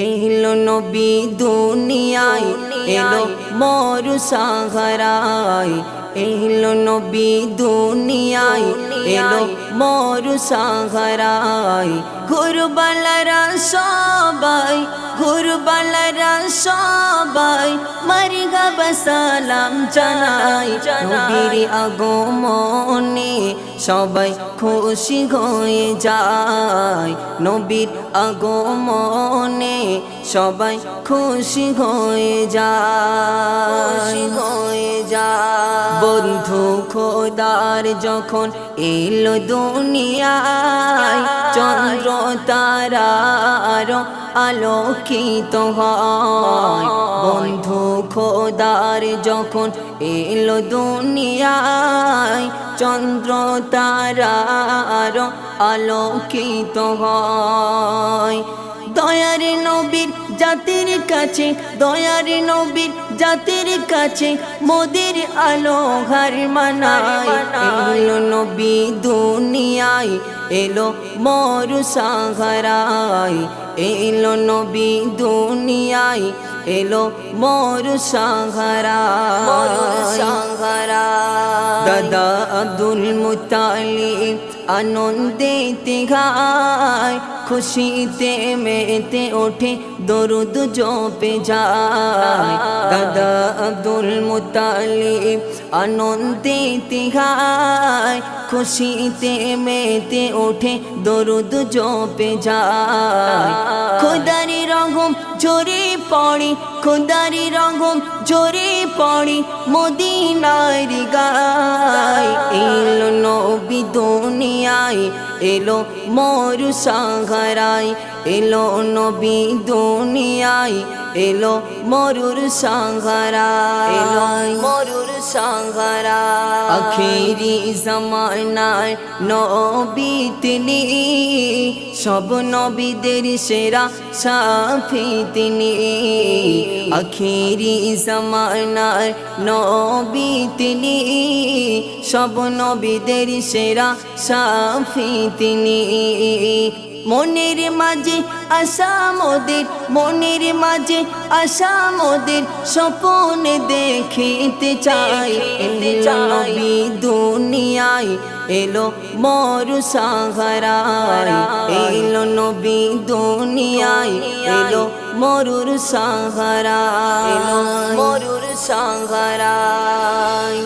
এলো নবী দুনিয়ায় এলো মরু সাহারায় এলো নবী দুনিয়ায়, এলো মরু সাহারায়। গুরবালারা সবাই গুরবালারা সবাই, মারিগা বসালাম জানাই নবীর আগমনে সবাই খুশি হয়ে যায়। নবীর আগমনে সবাই খুশি হয়ে যায়। বন্ধু খোদার যখন এলো দুনিয়ায়, চন্দ্র তারার আলোকিত হয়। বন্ধু খোদার যখন এলো দুনিয়ায়, চন্দ্র তারার আলোকিত হয়। দয়ার নবীর জাতির কাছে, দয়ার নবীর জাতির কাছে, মোদের আলো ঘর মানায়। নবী দুনিয়ায়, এলো মরু সাহারায় এলো নবী দুনিয়ায় এলো মরু সাহারা দাদা আব্দুল মুতালিব আনন্দেতে গায় খুশিতে মেতে ওঠে দরুদ জপে যায়। দাদা আব্দুল মুতালিব আনন্দেতে গায় খুশিতে মেতে ওঠে দরুদ জপে যায়। খোদারি জোরে পড়ি, খোদারি রঙম জোরে পড়ি, মদিনার গায় এলো নবী দুনিয়ায়, এলো মরু সাহারায়, এলো নবী দুনিয়ায়, এলো মরুর সাহারা এলো মরুর সাহারা আখেরি জমানায় নবী তিনি, সব নবীদের সেরা সাফি তিনি। আখেরি জমানায় নবী তিনি, সব নবীদের সেরা সাফি তিনি। মনের মাঝে আশা মোদের মনের মাঝে আশা মোদের স্বপন দেখিতে চাই। নবী দুনিয়ায় এলো মরু সাহারায়। এলো নবী দুনিয়ায় এলো মরুর সাহারা এলো মরুর সাহারায়।